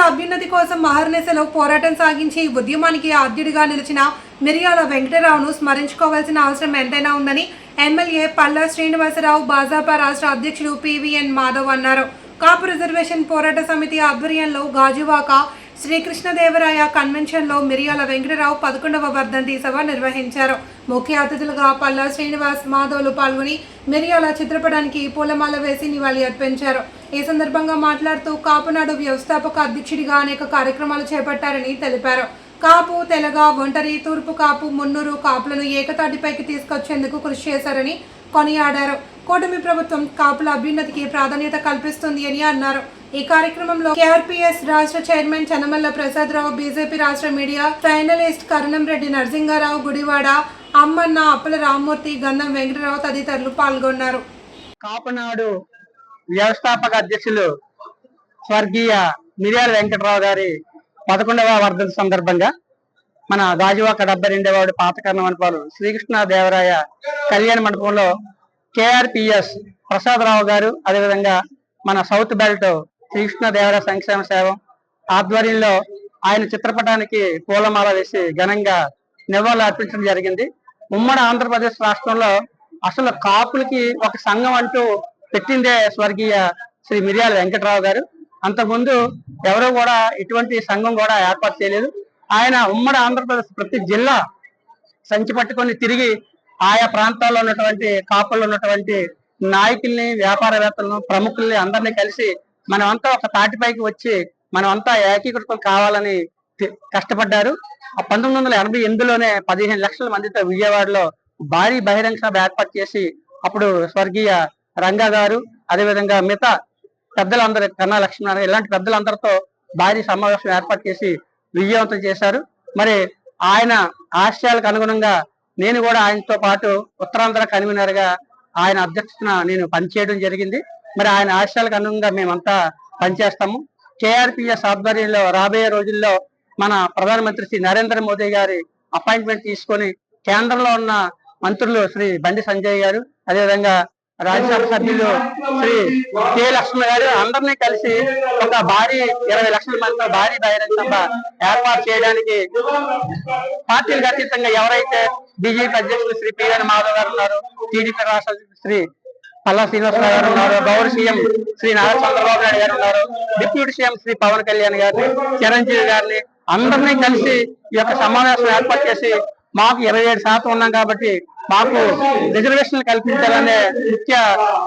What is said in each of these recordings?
కాపుల అభ్యున్నతి కోసం మహర్నిశలో పోరాటం సాగించి ఉద్యమానికి ఆద్యుడిగా నిలిచిన మిరియాల వెంకటరావును స్మరించుకోవాల్సిన అవసరం ఎంతైనా ఉందని ఎమ్మెల్యే పల్లా శ్రీనివాసరావు భాజపా రాష్ట్ర అధ్యక్షులు పివిఎన్ మాధవ్ అన్నారు. కాపు రిజర్వేషన్ పోరాట సమితి ఆధ్వర్యంలో గాజువాక శ్రీకృష్ణదేవరాయ కన్వెన్షన్లో మిరియాల వెంకటరావు పదకొండవ వర్ధంతి సభ నిర్వహించారు. ముఖ్య అతిథులుగా పల్లా శ్రీనివాస్ మాధవ్లు పాల్గొని మిరియాల చిత్రపటానికి పూలమాల వేసి నివాళి అర్పించారు ఈ సందర్భంగా మాట్లాడుతూ కాపునాడు వ్యవస్థాపక అధ్యక్షుడిగా అనేక కార్యక్రమాలు చేపట్టారని తెలిపారు. కాపు తెలగ ఒంటరి తూర్పు కాపు మున్నూరు కాపులను ఏకతాటిపైకి తీసుకొచ్చేందుకు కృషి చేశారని కొనియాడారు. కూటమి ప్రభుత్వం కాపుల అభ్యున్నతికి ప్రాధాన్యత కల్పిస్తుంది అని అన్నారు. ఈ కార్యక్రమంలో కేఆర్పీఎస్ రాష్ట్ర చైర్మన్ చనమల్ల ప్రసాదరావు బీజేపీ రాష్ట్ర మీడియా ఫైనలిస్ట్ కరణంరెడ్డి నరసింగారావు గుడివాడ అమ్మన్న అప్పల రామ్మూర్తి గంధం వెంకటరావు తదితరులు పాల్గొన్నారు. కాపునాడు వ్యవస్థాపక అధ్యక్షులు స్వర్గీయ మిర్యాల వెంకటరావు గారి పదకొండవ వర్ధంతి సందర్భంగా మన గాజువాక డెబ్బై రెండవ పాతకర్ణ మండపాలు శ్రీకృష్ణ దేవరాయ కళ్యాణ మండపంలో కేఆర్పిఎస్ ప్రసాదరావు గారు అదేవిధంగా మన సౌత్ బెల్ట్ శ్రీకృష్ణ దేవరాయ సంక్షేమ సేవం ఆధ్వర్యంలో ఆయన చిత్రపటానికి పూలమాల వేసి ఘనంగా నివాళులు అర్పించడం జరిగింది. ఉమ్మడి ఆంధ్రప్రదేశ్ రాష్ట్రంలో అసలు కాపులకి ఒక సంఘం అంటూ పెట్టిందే స్వర్గీయ శ్రీ మిర్యాల వెంకటరావు గారు. అంతకుముందు ఎవరూ కూడా ఇటువంటి సంఘం కూడా ఏర్పాటు చేయలేదు. ఆయన ఉమ్మడి ఆంధ్రప్రదేశ్ ప్రతి జిల్లా సంచి పట్టుకొని తిరిగి ఆయా ప్రాంతాల్లో ఉన్నటువంటి కాపుల్లో ఉన్నటువంటి నాయకుల్ని వ్యాపారవేత్తలను ప్రముఖుల్ని అందరినీ కలిసి మనమంతా ఒక తాటిపైకి వచ్చి మనమంతా ఏకీకృతం కావాలని కష్టపడ్డారు. ఆ పంతొమ్మిది వందల ఎనభై ఎనిమిదిలోనే పదిహేను లక్షల మందితో విజయవాడలో భారీ బహిరంగ సభ ఏర్పాటు చేసి అప్పుడు స్వర్గీయ రంగా గారు అదేవిధంగా మిగతా పెద్దలందరూ కన్నా లక్ష్మీనారాయణ ఇలాంటి పెద్దలందరితో భారీ సమావేశం ఏర్పాటు చేసి విజయవంతం చేశారు. మరి ఆయన ఆశయాలకు అనుగుణంగా నేను కూడా ఆయనతో పాటు ఉత్తరాంధ్ర కన్వీనర్గా ఆయన అధ్యక్షతన నేను పనిచేయడం జరిగింది. మరి ఆయన ఆశయాలకు అనుగుణంగా మేమంతా పనిచేస్తాము. కేఆర్పిఎస్ ఆధ్వర్యంలో రాబోయే రోజుల్లో మన ప్రధానమంత్రి శ్రీ నరేంద్ర మోదీ గారి అపాయింట్మెంట్ తీసుకొని కేంద్రంలో ఉన్న మంత్రులు శ్రీ బండి సంజయ్ గారు అదేవిధంగా రాజ్యసభ సభ్యులు శ్రీ కె లక్ష్మణ గారు అందరినీ కలిసి ఒక భారీ ఇరవై లక్షల మందితో భారీ బహిరంగ సభ ఏర్పాటు చేయడానికి పార్టీలకు అతీతంగా ఎవరైతే బీజేపీ అధ్యక్షులు శ్రీ పిఎన్ మాధవ్ గారు ఉన్నారు టీడీపీ రాష్ట్ర శ్రీ పల్లా శ్రీనివాసరావు గారు ఉన్నారు గౌరవ సీఎం శ్రీ నారా చంద్రబాబు నాయుడు గారు ఉన్నారు డిప్యూటీ సీఎం శ్రీ పవన్ కళ్యాణ్ గారిని చిరంజీవి గారిని అందరినీ కలిసి ఈ యొక్క సమావేశం ఏర్పాటు చేసి మాకు ఇరవై ఏడు శాతం ఉన్నాం కాబట్టి మాకు రిజర్వేషన్లు కల్పించాలనే ముఖ్య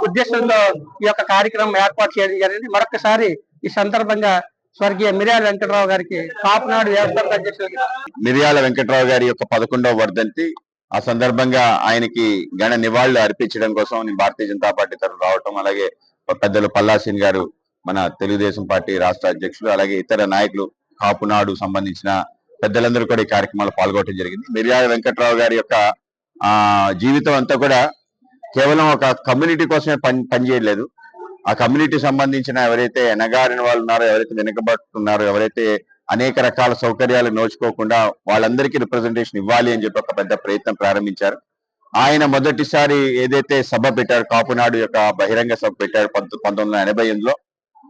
ఉద్దేశంతో ఈ యొక్క కార్యక్రమం ఏర్పాటు చేయడం జరిగింది. మరొకసారి ఈ సందర్భంగా స్వర్గీయ మిర్యాల వెంకటరావు గారికి కాపునాడు వ్యవస్థాపక అధ్యక్షులకి మిర్యాల వెంకట్రావు గారి యొక్క పదకొండవ వర్ధంతి. ఆ సందర్భంగా ఆయనకి ఘన నివాళులు అర్పించడం కోసం నేను భారతీయ జనతా పార్టీ తరఫు రావటం అలాగే పెద్దలు పల్లాసిన్ గారు మన తెలుగుదేశం పార్టీ రాష్ట్ర అధ్యక్షులు అలాగే ఇతర నాయకులు కాపునాడు సంబంధించిన పెద్దలందరూ కూడా ఈ కార్యక్రమాలు పాల్గొనడం జరిగింది. మిర్యాల వెంకట్రావు గారి యొక్క జీవితం అంతా కూడా కేవలం ఒక కమ్యూనిటీ కోసమే పని పనిచేయలేదు ఆ కమ్యూనిటీ సంబంధించిన ఎవరైతే ఎనగారిన వాళ్ళు ఉన్నారో ఎవరైతే వెనుకబడుతున్నారో ఎవరైతే అనేక రకాల సౌకర్యాలు నోచుకోకుండా వాళ్ళందరికీ రిప్రజెంటేషన్ ఇవ్వాలి అని చెప్పి ఒక పెద్ద ప్రయత్నం ప్రారంభించారు. ఆయన మొదటిసారి ఏదైతే సభ పెట్టారు కాపునాడు యొక్క బహిరంగ సభ పెట్టారు పంతొ- పంతొమ్మిది వందల ఎనభై ఎనిమిదిలో.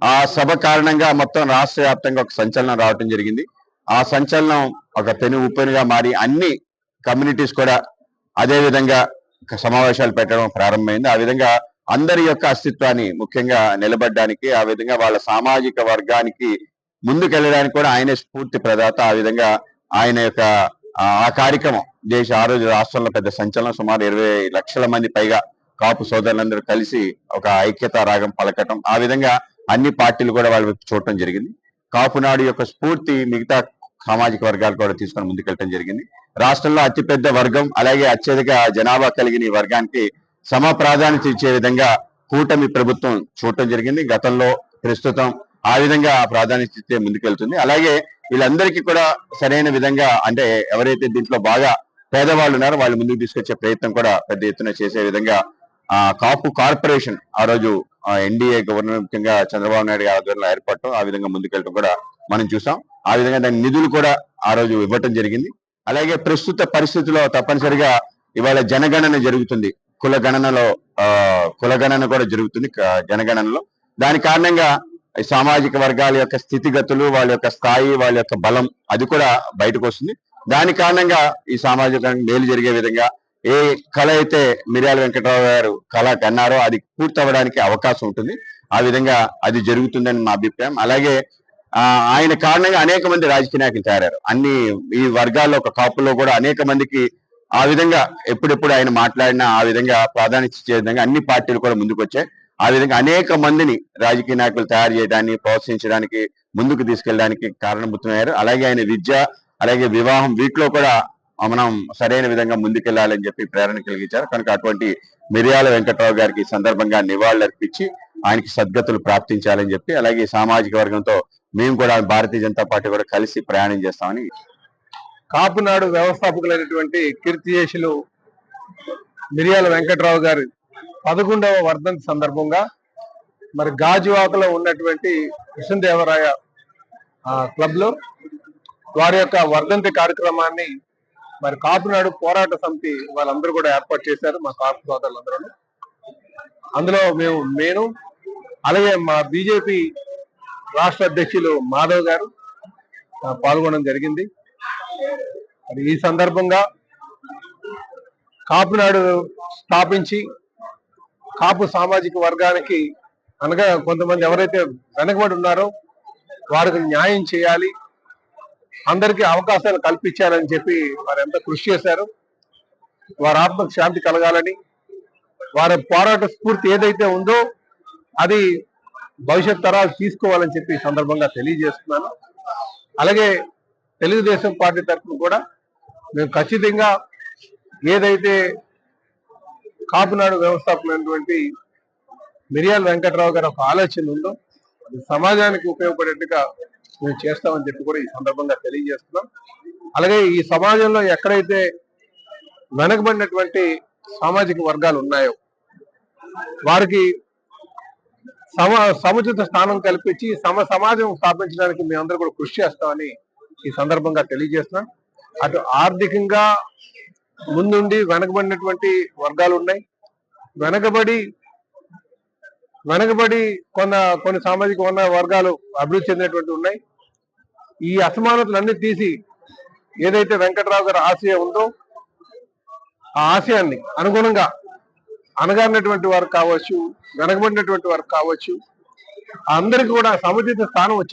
ఆ సభ కారణంగా మొత్తం రాష్ట్ర వ్యాప్తంగా ఒక సంచలనం రావటం జరిగింది. ఆ సంచలనం ఒక పెను ఉప్పెనుగా మారి అన్ని కమ్యూనిటీస్ కూడా అదే విధంగా సమావేశాలు పెట్టడం ప్రారంభమైంది. ఆ విధంగా అందరి యొక్క అస్తిత్వాన్ని ముఖ్యంగా నిలబడడానికి ఆ విధంగా వాళ్ళ సామాజిక వర్గానికి ముందుకెళ్ళడానికి కూడా ఆయనే స్ఫూర్తి ప్రదాత. ఆ విధంగా ఆయన యొక్క ఆ కార్యక్రమం దేశ ఆ రోజు రాష్ట్రంలో పెద్ద సంచలనం సుమారు ఇరవై లక్షల మంది పైగా కాపు సోదరులందరూ కలిసి ఒక ఐక్యత రాగం పలకటం ఆ విధంగా అన్ని పార్టీలు కూడా వాళ్ళు చూడటం జరిగింది. కాపునాడు యొక్క స్ఫూర్తి మిగతా సామాజిక వర్గాలు కూడా తీసుకొని ముందుకెళ్ళటం జరిగింది. రాష్ట్రంలో అతిపెద్ద వర్గం అలాగే అత్యధిక జనాభా కలిగిన ఈ వర్గానికి సమ ప్రాధాన్యత ఇచ్చే విధంగా కూటమి ప్రభుత్వం చూడటం జరిగింది. గతంలో ప్రస్తుతం ఆ విధంగా ప్రాధాన్యత ఇస్తే ముందుకెళ్తుంది. అలాగే వీళ్ళందరికీ కూడా సరైన విధంగా అంటే ఎవరైతే దీంట్లో బాగా పేదవాళ్ళు ఉన్నారో వాళ్ళు ముందుకు తీసుకొచ్చే ప్రయత్నం కూడా పెద్ద ఎత్తున చేసే విధంగా ఆ కాపు కార్పొరేషన్ ఆ రోజు ఎన్డీఏ గవర్నర్ ముఖ్యంగా చంద్రబాబు నాయుడు గారి ఆధ్వర్యంలో ఏర్పడటం ఆ విధంగా ముందుకెళ్ళటం కూడా మనం చూసాం. ఆ విధంగా దాని నిధులు కూడా ఆ రోజు ఇవ్వటం జరిగింది. అలాగే ప్రస్తుత పరిస్థితుల్లో తప్పనిసరిగా ఇవాళ జనగణన జరుగుతుంది. కుల గణనలో ఆ కుల గణన కూడా జరుగుతుంది జనగణనలో. దాని కారణంగా ఈ సామాజిక వర్గాల యొక్క స్థితిగతులు వాళ్ళ యొక్క స్థాయి వాళ్ళ యొక్క బలం అది కూడా బయటకు వస్తుంది. దాని కారణంగా ఈ సామాజిక మేలు జరిగే విధంగా ఏ కళ అయితే మిర్యాల వెంకటరావు గారు కళ కన్నారో అది పూర్తవడానికి అవకాశం ఉంటుంది. ఆ విధంగా అది జరుగుతుందని మా అభిప్రాయం. అలాగే ఆ, ఆయన కారణంగా అనేక మంది రాజకీయ నాయకులు తయారారు అన్ని ఈ వర్గాల్లో ఒక కాపులో కూడా అనేక మందికి ఆ విధంగా ఎప్పుడెప్పుడు ఆయన మాట్లాడినా ఆ విధంగా ప్రాధాన్యత ఇచ్చే విధంగా అన్ని పార్టీలు కూడా ముందుకు వచ్చాయి. ఆ విధంగా అనేక మందిని రాజకీయ నాయకులు తయారు చేయడానికి ప్రోత్సహించడానికి ముందుకు తీసుకెళ్ళడానికి కారణభూతమయ్యారు అలాగే ఆయన విద్య అలాగే వివాహం వీటిలో కూడా మనం సరైన విధంగా ముందుకెళ్ళాలని చెప్పి ప్రేరణ కలిగించారు. కనుక అటువంటి మిరియాల వెంకట్రావు గారికి సందర్భంగా నివాళులర్పించి ఆయనకి సద్గతులు ప్రాప్తించాలని చెప్పి అలాగే సామాజిక వర్గంతో మేము కూడా భారతీయ జనతా పార్టీ కూడా కలిసి ప్రయాణం చేస్తామని కాపునాడు వ్యవస్థాపకులైనటువంటి కీర్తిశేషులు మిరియాల వెంకట్రావు గారి పదకొండవ వర్ధంతి సందర్భంగా మరి గాజువాకలో ఉన్నటువంటి కృష్ణదేవరాయ క్లబ్లో వారి యొక్క వర్ధంతి కార్యక్రమాన్ని మరి కాపునాడు పోరాట సమితి వాళ్ళందరూ కూడా ఏర్పాటు చేశారు మా కాపు సోదరులందరూ అందులో మేము నేను అలాగే మా బీజేపీ రాష్ట్ర అధ్యక్షులు మాధవ్ గారు పాల్గొనడం జరిగింది. మరి ఈ సందర్భంగా కాపునాడు స్థాపించి కాపు సామాజిక వర్గానికి అనగా కొంతమంది ఎవరైతే వెనకబడి ఉన్నారో వారికి న్యాయం చేయాలి. అందరికీ అవకాశాలు కల్పించాలని చెప్పి వారు ఎంత కృషి చేశారు. వారి ఆత్మకు శాంతి కలగాలని వారి పోరాట స్ఫూర్తి ఏదైతే ఉందో అది భవిష్యత్ తరాలు తీసుకోవాలని చెప్పి సందర్భంగా తెలియజేస్తున్నాను. అలాగే తెలుగుదేశం పార్టీ తరఫున కూడా మేము ఖచ్చితంగా ఏదైతే కాపునాడు వ్యవస్థాపకులైనటువంటి మిరియాల వెంకట్రావు గారి ఒక ఆలోచన ఉందో సమాజానికి ఉపయోగపడేట్టుగా మేము చేస్తామని చెప్పి కూడా ఈ సందర్భంగా తెలియజేస్తున్నాం. అలాగే ఈ సమాజంలో ఎక్కడైతే వెనకబడినటువంటి సామాజిక వర్గాలు ఉన్నాయో వారికి సమ సముచిత స్థానం కల్పించి సమ సమాజం స్థాపించడానికి మేమందరూ కూడా కృషి చేస్తామని ఈ సందర్భంగా తెలియజేస్తున్నాం. అటు ఆర్థికంగా ముందుండి వెనకబడినటువంటి వర్గాలు ఉన్నాయి. వెనకబడి వెనకబడి కొన్న కొన్ని సామాజిక ఉన్న వర్గాలు అభివృద్ధి చెందినటువంటి ఉన్నాయి. ఈ అసమానతలన్నీ తీసి ఏదైతే వెంకటరావు గారి ఆశయం ఉందో ఆ ఆశయాన్ని అనుగుణంగా అనగానటువంటి వారు కావచ్చు వెనకబడినటువంటి వారు కావచ్చు అందరికి కూడా సముచిత స్థానం వచ్చే